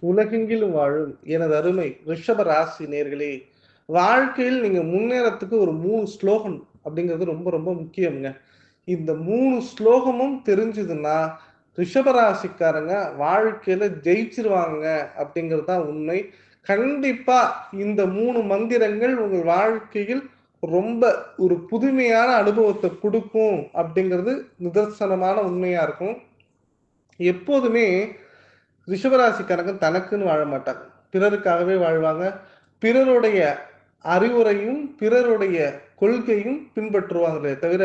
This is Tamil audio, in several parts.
உலகெங்கிலும் வாழும் எனது அருமை ரிஷப ராசி நேர்களே வாழ்க்கையில் நீங்க முன்னேறத்துக்கு ஒரு மூணு ஸ்லோகம் அப்படிங்கிறது ரொம்ப ரொம்ப முக்கியம்ங்க. இந்த மூணு ஸ்லோகமும் தெரிஞ்சதுன்னா ரிஷபராசிக்காரங்க வாழ்க்கையில ஜெயிச்சிருவாங்க அப்படிங்கிறது தான் உண்மை. கண்டிப்பா இந்த மூணு மந்திரங்கள் உங்கள் வாழ்க்கையில் ரொம்ப ஒரு புதுமையான அனுபவத்தை கொடுக்கும் அப்படிங்கிறது நிதர்சனமான உண்மையா இருக்கும். எப்போதுமே ரிஷபராசிக்காரங்க தனக்குன்னு வாழ மாட்டாங்க பிறருக்காகவே வாழ்வாங்க. பிறருடைய அறிவுரையும் பிறருடைய கொள்கையும் பின்பற்றுவாங்களே தவிர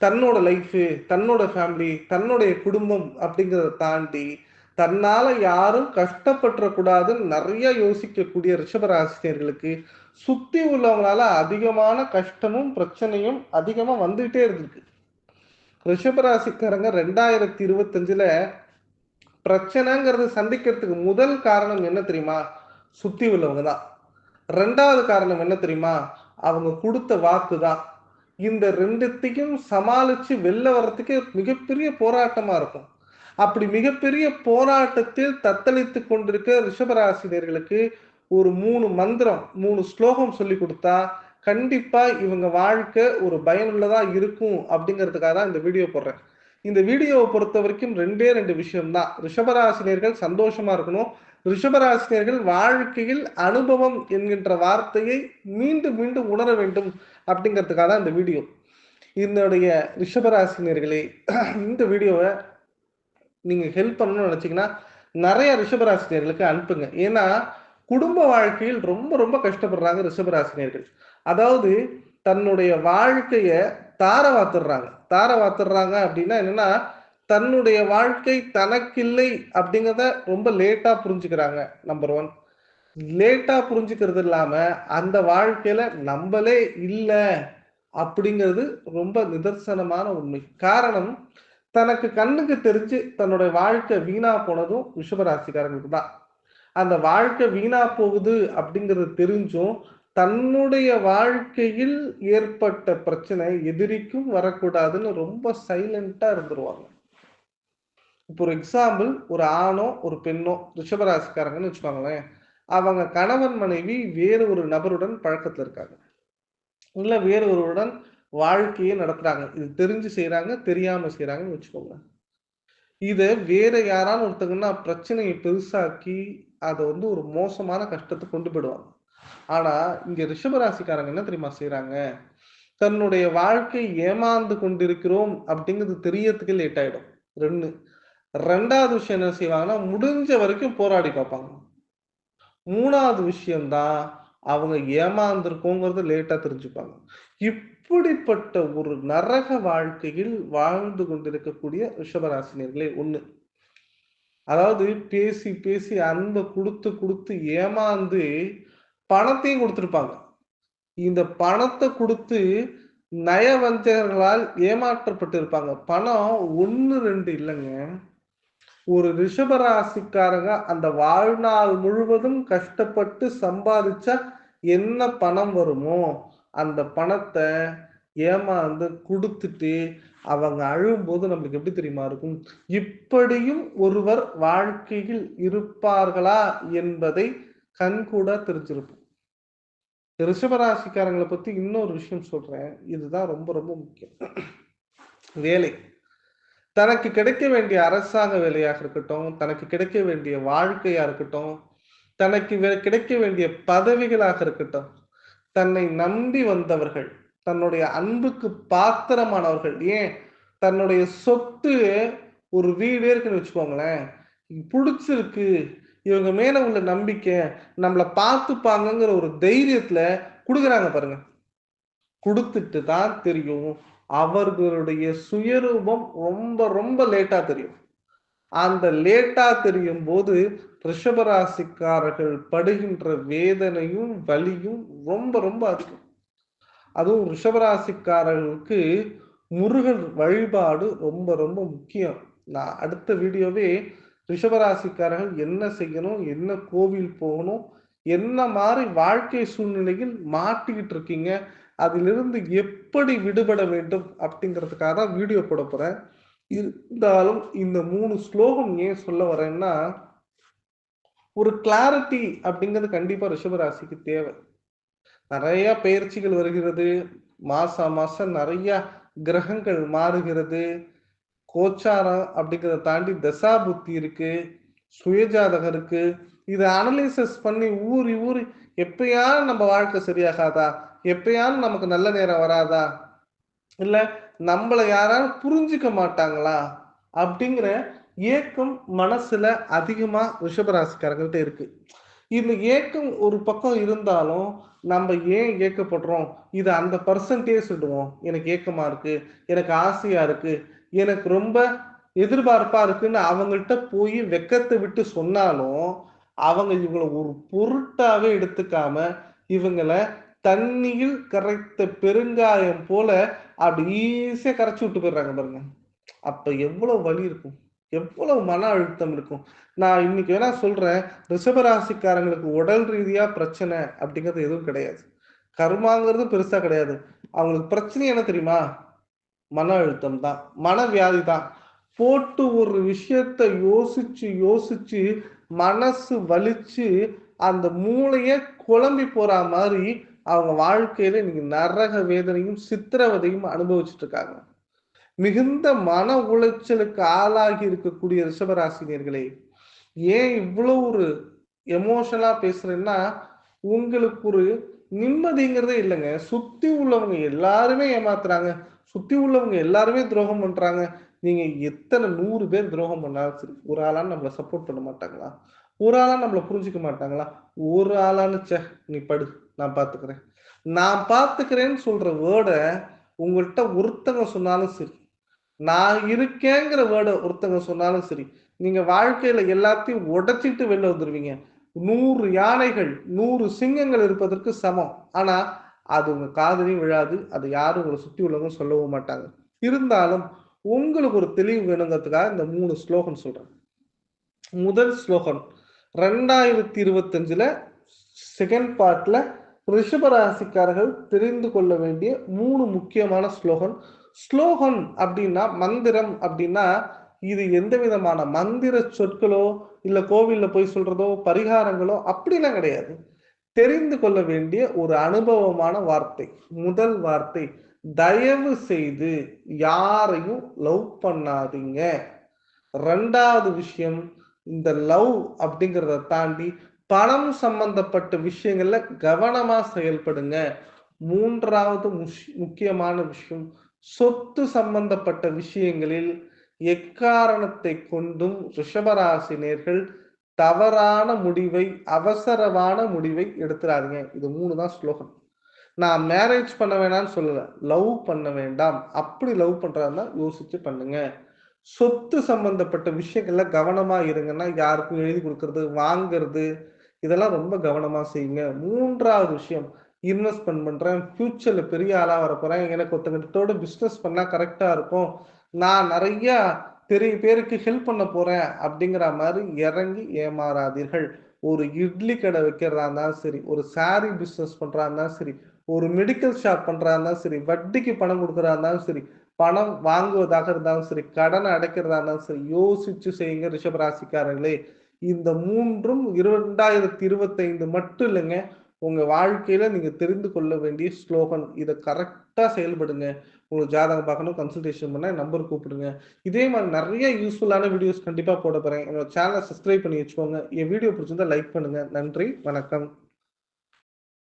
தன்னோட லைஃபு தன்னோட ஃபேமிலி தன்னுடைய குடும்பம் அப்படிங்கிறத தாண்டி தன்னால யாரும் கஷ்டப்பட்டுறக்கூடாதுன்னு நிறைய யோசிக்கக்கூடிய ரிஷபராசினியர்களுக்கு சுத்தி உள்ளவங்களால அதிகமான கஷ்டமும் பிரச்சனையும் அதிகமா வந்துகிட்டே இருந்திருக்கு. ரிஷபராசிக்காரங்க ரெண்டாயிரத்தி இருபத்தஞ்சுல பிரச்சனைங்கிறது சந்திக்கிறதுக்கு முதல் காரணம் என்ன தெரியுமா? சுத்தி உள்ளவங்க தான். ரெண்டாவது காரணம் என்ன தெரியுமா? அவங்க கொடுத்த வாக்கு தான். இந்த ரெண்டுத்தையும் சமாளிச்சு வெளில வர்றதுக்கு மிகப்பெரிய போராட்டமா இருக்கும். அப்படி மிகப்பெரிய போராட்டத்தில் தத்தளித்து கொண்டிருக்க ரிஷபராசினியர்களுக்கு ஒரு மூணு மந்திரம் மூணு ஸ்லோகம் சொல்லி கொடுத்தா கண்டிப்பா இவங்க வாழ்க்கை ஒரு பயனுள்ளதா இருக்கும் அப்படிங்கிறதுக்காக தான் இந்த வீடியோ போடுறேன். இந்த வீடியோவை பொறுத்த வரைக்கும் ரெண்டே ரெண்டு விஷயம் தான் ரிஷபராசினியர்கள் சந்தோஷமா இருக்கணும். ரிஷபராசினியர்கள் வாழ்க்கையில் அனுபவம் என்கின்ற வார்த்தையை மீண்டும் மீண்டும் உணர வேண்டும் அப்படிங்கிறதுக்காக தான் இந்த வீடியோ. என்னுடைய ரிஷபராசினியர்களே இந்த வீடியோவை நீங்கள் ஹெல்ப் பண்ணணும்னு நினச்சிங்கன்னா நிறைய ரிஷபராசினியர்களுக்கு அனுப்புங்க. ஏன்னா குடும்ப வாழ்க்கையில் ரொம்ப ரொம்ப கஷ்டப்படுறாங்க ரிஷபராசினியர்கள். அதாவது தன்னுடைய வாழ்க்கைய தார வாத்துடுறாங்க தார வாத்துடுறாங்க அப்படின்னா என்னன்னா தன்னுடைய வாழ்க்கை தனக்கில்லை அப்படிங்கிறத ரொம்ப லேட்டா புரிஞ்சுக்கிறாங்க நம்பர் ஒன் லேட்டா புரிஞ்சுக்கிறது இல்லாம அந்த வாழ்க்கையில நம்மளே இல்லை அப்படிங்கிறது ரொம்ப நிதர்சனமான உண்மை. காரணம் தனக்கு கண்ணுக்கு தெரிஞ்சு தன்னுடைய வாழ்க்கை வீணா போனதும் ரிஷபராசிக்காரங்களுக்கு தான். அந்த வாழ்க்கை வீணா போகுது அப்படிங்கிறது தெரிஞ்சும் தன்னுடைய வாழ்க்கையில் ஏற்பட்ட பிரச்சனை எதிரிக்கும் வரக்கூடாதுன்னு ரொம்ப சைலண்டா இருந்துருவாங்க. இப்போ ஒரு எக்ஸாம்பிள் ஒரு ஆணோ ஒரு பெண்ணோ ரிஷபராசிக்காரங்கன்னு வச்சுக்கோங்களேன். அவங்க கணவன் மனைவி வேறு ஒரு நபருடன் பழக்கத்துல இருக்காங்க. இல்ல வேறு ஒருவருடன் வாழ்க்கையை நடத்துறாங்க. இது தெரிஞ்சு செய்யறாங்க தெரியாம செய்யறாங்கன்னு வச்சுக்கோங்க. இதை வேற யாராலும் ஒருத்தங்கன்னா பிரச்சனையை பெருசாக்கி அதை வந்து ஒரு மோசமான கஷ்டத்தை கொண்டு போயிடுவாங்க. ஆனா இங்க ரிஷபராசிக்காரங்க என்ன தெரியுமா செய்யறாங்க தன்னுடைய வாழ்க்கை ஏமாந்து கொண்டிருக்கிறோம் அப்படிங்கிறது தெரியறதுக்கு லேட் ஆயிடும். ரெண்டு ரெண்டாவது விஷயம் என்ன செய்வாங்கன்னா முடிஞ்ச வரைக்கும் போராடி பார்ப்பாங்க. மூணாவது விஷயம்தான் அவங்க ஏமாந்துருக்கோங்கிறத லேட்டா தெரிஞ்சுப்பாங்க. இப்படிப்பட்ட ஒரு நரக வாழ்க்கையில் வாழ்ந்து கொண்டிருக்கக்கூடிய ரிஷபராசினியர்களே ஒண்ணு. அதாவது பேசி பேசி அன்பை கொடுத்து கொடுத்து ஏமாந்து பணத்தையும் கொடுத்துருப்பாங்க. இந்த பணத்தை கொடுத்து நயவஞ்சகர்களால் ஏமாற்றப்பட்டு இருப்பாங்க பணம் ஒன்று ரெண்டு இல்லைங்க. ஒரு ரிஷபராசிக்காரங்க அந்த வாழ்நாள் முழுவதும் கஷ்டப்பட்டு சம்பாதிச்சா என்ன பணம் வருமோ அந்த பணத்தை ஏமாந்து கொடுத்துட்டு அவங்க அழும்போது நம்மளுக்கு எப்படி தெரியுமா இருக்கும்? இப்படியும் ஒருவர் வாழ்க்கையில் இருப்பார்களா என்பதை கண்கூட தெரிஞ்சிருப்போம் ரிஷபராசிக்காரங்களை பத்தி இன்னொரு விஷயம் சொல்றேன். இதுதான் ரொம்ப ரொம்ப முக்கியம். வேலை. தனக்கு கிடைக்க வேண்டிய அரசாங்க வேலையாக இருக்கட்டும் தனக்கு கிடைக்க வேண்டிய வாழ்க்கையா இருக்கட்டும் தனக்கு கிடைக்க வேண்டிய பதவிகளாக இருக்கட்டும் தன்னை நம்பி வந்தவர்கள் தன்னுடைய அன்புக்கு பாத்திரமானவர்கள் ஏன்? தன்னுடைய சொத்து ஒரு வீடே இருக்குன்னு வச்சுக்கோங்களேன். பிடிச்சிருக்கு. இவங்க மேல உள்ள நம்பிக்கை நம்மளை பார்த்துப்பாங்கங்கிற ஒரு தைரியத்துல கொடுக்குறாங்க பாருங்க. கொடுத்துட்டு தான் தெரியும். அவர்களுடைய சுயரூபம் ரொம்ப ரொம்ப லேட்டா தெரியும். அந்த லேட்டா தெரியும் போது ரிஷபராசிக்காரர்கள் படுகின்ற வேதனையும் வலியும் ரொம்ப ரொம்ப அதிகம். அதுவும் ரிஷபராசிக்காரர்களுக்கு முருகன் வழிபாடு ரொம்ப ரொம்ப முக்கியம். நான் அடுத்த வீடியோவே ரிஷபராசிக்காரர்கள் என்ன செய்யணும் என்ன கோவில் போகணும் என்ன மாதிரி வாழ்க்கை சூழ்நிலையில் மாட்டிக்கிட்டு இருக்கீங்க அதிலிருந்து எப்படி விடுபட வேண்டும் அப்படிங்கிறதுக்காக தான் வீடியோ போட போறேன். இருந்தாலும் இந்த மூணு ஸ்லோகம் ஏன் சொல்ல வரேன்னா ஒரு கிளாரிட்டி அப்படிங்கிறது கண்டிப்பா ரிஷபராசிக்கு தேவை. நிறைய பயிற்சிகள் வருகிறது மாசம் மாசம் நிறைய கிரகங்கள் மாறுகிறது கோச்சாரம் அப்படிங்கிறத தாண்டி தசா புத்தி இருக்கு சுயஜாதகம் இருக்கு இதை அனலிசிஸ் பண்ணி ஊறி ஊறி எப்பயாவது நம்ம வாழ்க்கை சரியாகாதா? எப்பயாவது நமக்கு நல்ல நேரம் வராதா? இல்ல நம்மளை யாராலும் புரிஞ்சுக்க மாட்டாங்களா? அப்படிங்கிற ஏக்கம் மனசுல அதிகமா ரிஷபராசிக்காரங்கள்ட்ட இருக்கு. இந்த ஏக்கம் ஒரு பக்கம் இருந்தாலும் நம்ம ஏன் ஏக்கப்படுறோம்? இது அந்த பர்சன்டேஜ் சொல்லுவோம். எனக்கு ஏக்கமா இருக்கு எனக்கு ஆசையா இருக்கு எனக்கு ரொம்ப எதிர்பார்ப்பா இருக்குன்னு அவங்கள்ட்ட போய் வெக்கத்தை விட்டு சொன்னாலும் அவங்க இவங்களை ஒரு பொருட்டாவே எடுத்துக்காம இவங்களை தண்ணியில் கரைத்த பெருங்காயம் போல அப்படி ஈஸியா கரைச்சி விட்டு போயிடுறாங்க பாருங்க. அப்ப எவ்வளவு வலி இருக்கும்? எவ்வளவு மன அழுத்தம் இருக்கும்? நான் இன்னைக்கு வேணா சொல்றேன் ரிஷபராசிக்காரங்களுக்கு உடல் ரீதியா பிரச்சனை அப்படிங்கிறது எதுவும் கிடையாது. கர்மாங்கிறது பெருசா கிடையாது. அவங்களுக்கு பிரச்சனை என்ன தெரியுமா? மன அழுத்தம் தான் மனவியாதி தான். போட்டு ஒரு விஷயத்த யோசிச்சு யோசிச்சு மனசு வலிச்சு அந்த மூளைய குழம்பி போற மாதிரி அவங்க வாழ்க்கையில இன்னைக்கு நரக வேதனையும் சித்திரவதையும் அனுபவிச்சுட்டு இருக்காங்க. மிகுந்த மன உளைச்சலுக்கு ஆளாகி இருக்கக்கூடிய ரிஷபராசினியர்களே ஏன் இவ்வளோ ஒரு எமோஷனலா பேசுறேன்னா உங்களுக்கு ஒரு நிம்மதிங்கிறதே இல்லைங்க. சுத்தி உள்ளவங்க எல்லாருமே ஏமாத்துறாங்க. சுத்தி உள்ளவங்க எல்லாருமே துரோகம் பண்றாங்க. நீங்க எத்தனை நூறு பேர் துரோகம் பண்ணாலும் சரி ஒரு ஆளான்னு நம்மளை சப்போர்ட் பண்ண மாட்டாங்களா? ஒரு ஆளா நம்மளை புரிஞ்சுக்க மாட்டாங்களா? ஒரு ஆளான்னு சே நீ படு நான் பாத்துக்கிறேன். நான் பாத்துக்கிறேன்னு சொல்ற வேர்டை உங்கள்கிட்ட ஒருத்தங்க சொன்னாலும் சரி நான் இருக்கேங்கிற வேர்டை ஒருத்தங்க சொன்னாலும் சரி நீங்க வாழ்க்கையில எல்லாத்தையும் உடைச்சிட்டு வெளில வந்துருவீங்க. நூறு யானைகள் நூறு சிங்கங்கள் இருப்பதற்கு சமம். ஆனா அது உங்க காதலையும் விழாது அது யாரும் உங்களை சுத்தி உள்ளவங்க சொல்லவும் மாட்டாங்க. இருந்தாலும் உங்களுக்கு ஒரு தெளிவு வேணுங்கிறதுக்காக இந்த மூணு ஸ்லோகன் சொல்றேன். முதல் ஸ்லோகன் ரெண்டாயிரத்தி இருபத்தஞ்சுல செகண்ட் பார்ட்ல ரிஷபராசிக்காரர்கள் தெரிந்து கொள்ள வேண்டிய மூணு முக்கியமான ஸ்லோகன் ஸ்லோகன் அப்படின்னா மந்திரம் அப்படின்னா இது எந்த விதமான மந்திர சொற்களோ இல்ல கோவில்ல போய் சொல்றதோ பரிகாரங்களோ அப்படிலாம் கிடையாது. தெரிந்து கொள்ள வேண்டிய ஒரு அனுபவமான வார்த்தை. முதல் வார்த்தை தயவு செய்து யாரையும் லவ் பண்ணாதீங்க. ரெண்டாவது விஷயம் இந்த லவ் அப்படிங்கிறத தாண்டி பணம் சம்பந்தப்பட்ட விஷயங்கள்ல கவனமா செயல்படுங்க. மூன்றாவது முக்கியமான விஷயம் சொத்து சம்பந்தப்பட்ட விஷயங்களில் எக்காரணத்தை கொண்டும் ரிஷபராசினியர்கள் தவறான முடிவை அவசரமான முடிவை எடுத்துடாதீங்க இது மூணு தான் ஸ்லோகன் நான் மேரேஜ் பண்ண வேணாம்னு சொல்லல. லவ் பண்ண வேண்டாம். அப்படி லவ் பண்றாருன்னா யோசிச்சு பண்ணுங்க. சொத்து சம்பந்தப்பட்ட விஷயங்கள்ல கவனமா இருங்கன்னா யாருக்கும் எழுதி கொடுக்கறது வாங்குறது இதெல்லாம் ரொம்ப கவனமா செய்யுங்க. மூன்றாவது விஷயம் இன்வெஸ்ட்மெண்ட் பண்றேன். ஃபியூச்சர்ல பெரிய ஆளா வர போறேன் எனக்கு ஒருத்தங்கிட்டோட பிசினஸ் பண்ணா கரெக்டா இருக்கும். நான் நிறைய பெரிய பேருக்கு ஹெல்ப் பண்ண போறேன் அப்படிங்கிற மாதிரி இறங்கி ஏமாறாதீர்கள். ஒரு இட்லி கடை வைக்கிறதா இருந்தாலும் சரி ஒரு சாரி பிஸ்னஸ் பண்றா இருந்தாலும் சரி ஒரு மெடிக்கல் ஷாப் பண்றா இருந்தாலும் சரி வட்டிக்கு பணம் கொடுக்குறா இருந்தாலும் சரி பணம் வாங்குவதாக இருந்தாலும் சரி கடனை அடைக்கிறதா இருந்தாலும் சரி யோசிச்சு செய்யுங்க ரிஷபராசிக்காரர்களே இந்த மூன்றும் இரண்டாயிரத்தி இருபத்தைந்து மட்டும் இல்லைங்க உங்க வாழ்க்கையில நீங்க தெரிந்து கொள்ள வேண்டிய ஸ்லோகன். இதை கரெக்டா செயல்படுங்க. உங்களுக்கு ஜாதகம் பார்க்கணும் கன்சல்டேஷன் பண்ண நம்பர் கூப்பிடுங்க. இதே மாதிரி நிறைய யூஸ்ஃபுல்லான வீடியோஸ் கண்டிப்பா போட போறேன். என்னோட சேனலை சப்ஸ்கிரைப் பண்ணி வச்சுக்கோங்க. என் வீடியோ பிடிச்சிருந்தா லைக் பண்ணுங்க. நன்றி வணக்கம்.